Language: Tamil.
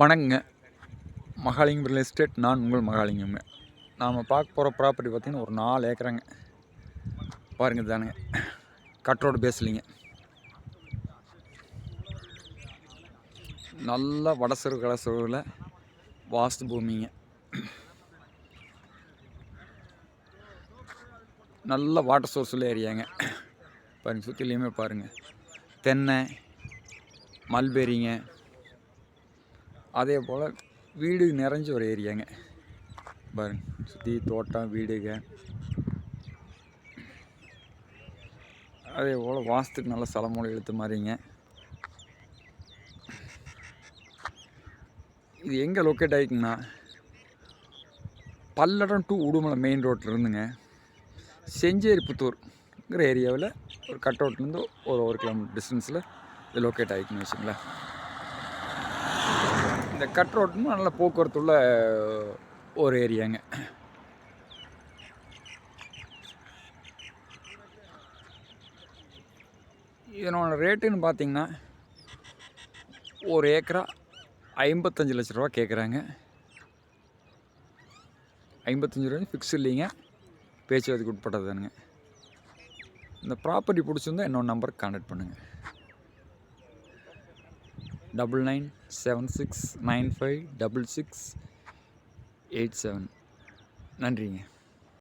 வணக்கங்க மகாலிங்கம் ரியல் எஸ்டேட் நான் உங்கள் மகாலிங்கம்ங்க. நாம் பார்க்க போகிற ப்ராப்பர்ட்டி பார்த்திங்கன்னா ஒரு நாலு ஏக்கராங்க. பாருங்க தானுங்க கட்ரோடு பேசலிங்க. நல்ல வடசரு கலசருவில் வாஸ்து பூமிங்க. நல்ல வாட்டர் சோர்ஸில் ஏரியாங்க. பாருங்கள் சுற்றிலையுமே பாருங்கள் தென்னை மல்பெரிங்க. அதே போல் வீடு நிறைஞ்ச ஒரு ஏரியாங்க. பாருங்க சுற்றி தோட்டம் வீடுங்க அதே போல் வாஸ்துக்கு நல்ல சலமூலை எழுத்து மாதிரிங்க. இது எங்கே லொக்கேட் ஆகிக்குன்னா பல்லடம் டு உடுமலை மெயின் ரோட்டில் இருந்துங்க செஞ்சேரிப்புத்தூர்ங்கிற ஏரியாவில் ஒரு கட் அவுட்லேருந்து ஒரு ஒரு கிலோமீட்டர் டிஸ்டன்ஸில் இது லொக்கேட் ஆகிக்குன்னு வச்சுங்களேன். இந்த கட் ரோட்னு நல்ல போக்குவரத்து உள்ள ஒரு ஏரியாங்க. இதனோட ரேட்டுன்னு பார்த்தீங்கன்னா ஒரு ஏக்கரா ஐம்பத்தஞ்சு லட்ச ரூபா கேட்குறாங்க ஐம்பத்தஞ்சு ரூபா ஃபிக்ஸ் இல்லைங்க. பேச்சுவார்த்தைக்கு உட்பட்டதானுங்க இந்த ப்ராப்பர்ட்டி பிடிச்சிருந்தா என்னோட நம்பருக்கு கான்டாக்ட் பண்ணுங்கள் double nine seven six nine five double six eight seven நன்றிங்க.